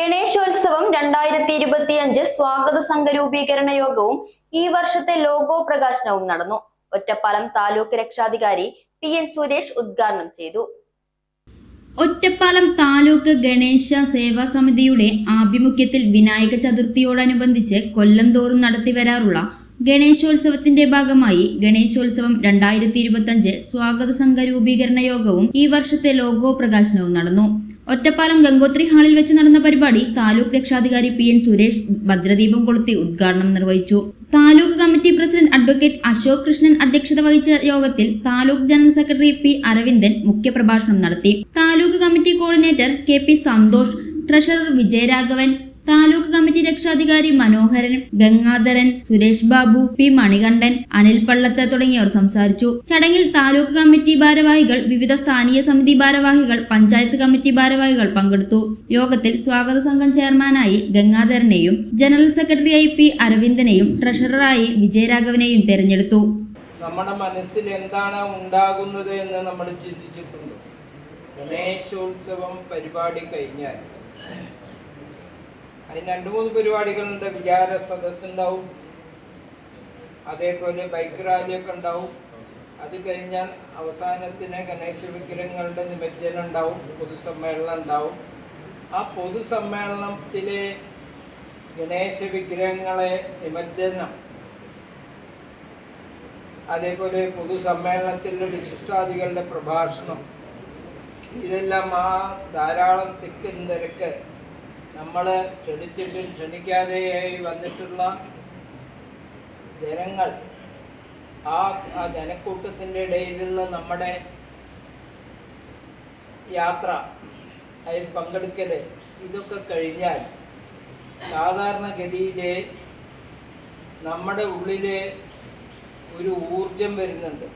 ഗണേശോത്സവം രണ്ടായിരത്തി ഇരുപത്തിയഞ്ച് സ്വാഗത സംഘ രൂപീകരണ യോഗവും ഈ വർഷത്തെ ലോഗോ പ്രകാശനവും നടന്നു. ഒറ്റപ്പാലം താലൂക്ക് രക്ഷാധികാരി പി എൻ സുരേഷ് ഉദ്ഘാടനം ചെയ്തു. ഒറ്റപ്പാലം താലൂക്ക് ഗണേശ സേവാ സമിതിയുടെ ആഭിമുഖ്യത്തിൽ വിനായക ചതുർത്ഥിയോടനുബന്ധിച്ച് കൊല്ലം തോറും നടത്തിവരാറുള്ള ഗണേശോത്സവത്തിന്റെ ഭാഗമായി ഗണേശോത്സവം രണ്ടായിരത്തി ഇരുപത്തഞ്ച് സ്വാഗത സംഘ രൂപീകരണ യോഗവും ഈ വർഷത്തെ ലോഗോ പ്രകാശനവും നടന്നു. ഒറ്റപ്പാലം ഗംഗോത്രി ഹാളിൽ വെച്ച് നടന്ന പരിപാടി താലൂക്ക് രക്ഷാധികാരി പി എൻ സുരേഷ് ഭദ്രദീപം കൊളുത്തി ഉദ്ഘാടനം നിർവഹിച്ചു. Taluk committee president advocate Ashok Krishnan അധ്യക്ഷത വഹിച്ച യോഗത്തിൽ taluk general secretary P Aravindan മുഖ്യപ്രഭാഷണം നടത്തി. Taluk committee coordinator K P Santhosh treasurer Vijayaraghavan taluk committee രക്ഷാധികാരി മനോഹരൻ ഗംഗാധരൻ സുരേഷ് ബാബു പി മണികണ്ഠൻ അനിൽ പള്ളത്ത് തുടങ്ങിയവർ സംസാരിച്ചു. ചടങ്ങിൽ താലൂക്ക് കമ്മിറ്റി ഭാരവാഹികൾ വിവിധ സ്ഥാനീയ സമിതി ഭാരവാഹികൾ പഞ്ചായത്ത് കമ്മിറ്റി ഭാരവാഹികൾ പങ്കെടുത്തു. യോഗത്തിൽ സ്വാഗത സംഘം ചെയർമാനായി ഗംഗാധരനെയും ജനറൽ സെക്രട്ടറിയായി പി അരവിന്ദനെയും ട്രഷററായി വിജയരാഘവനെയും തെരഞ്ഞെടുത്തു. നമ്മുടെ മനസ്സിൽ എന്താണ് ഉണ്ടാകുന്നത് എന്ന് നമ്മൾ ചിന്തിച്ചിട്ടുണ്ട്. ഗണേശോത്സവം പരിപാടി കഴിഞ്ഞാൽ അതിന് രണ്ട് മൂന്ന് പരിപാടികളുണ്ട്. വിചാര സദസ്സുണ്ടാവും അതേപോലെ ബൈക്ക് റാലിയൊക്കെ ഉണ്ടാവും. അത് കഴിഞ്ഞാൽ അവസാനത്തിന് ഗണേശ വിഗ്രഹങ്ങളുടെ നിമജ്ജനം ഉണ്ടാവും. പൊതുസമ്മേളനം ഉണ്ടാവും. ആ പൊതുസമ്മേളനത്തിലെ ഗണേശ വിഗ്രഹങ്ങളെ നിമജ്ജനം. അതേപോലെ പൊതുസമ്മേളനത്തിലെ വിശിഷ്ടാദികളുടെ പ്രഭാഷണം. ഇതെല്ലാം ആ ധാരാളം തിക്കും നിരക്ക് നമ്മൾ ക്ഷണിച്ചിട്ടും ക്ഷണിക്കാതെയായി വന്നിട്ടുള്ള ജനങ്ങൾ ആ ആ ജനക്കൂട്ടത്തിന്റെ ഇടയിലുള്ള നമ്മുടെ യാത്ര അതിൽ പങ്കെടുക്കൽ ഇതൊക്കെ കഴിഞ്ഞാൽ സാധാരണഗതിയിലെ നമ്മുടെ ഉള്ളിലെ ഒരു ഊർജം വരുന്നുണ്ട്.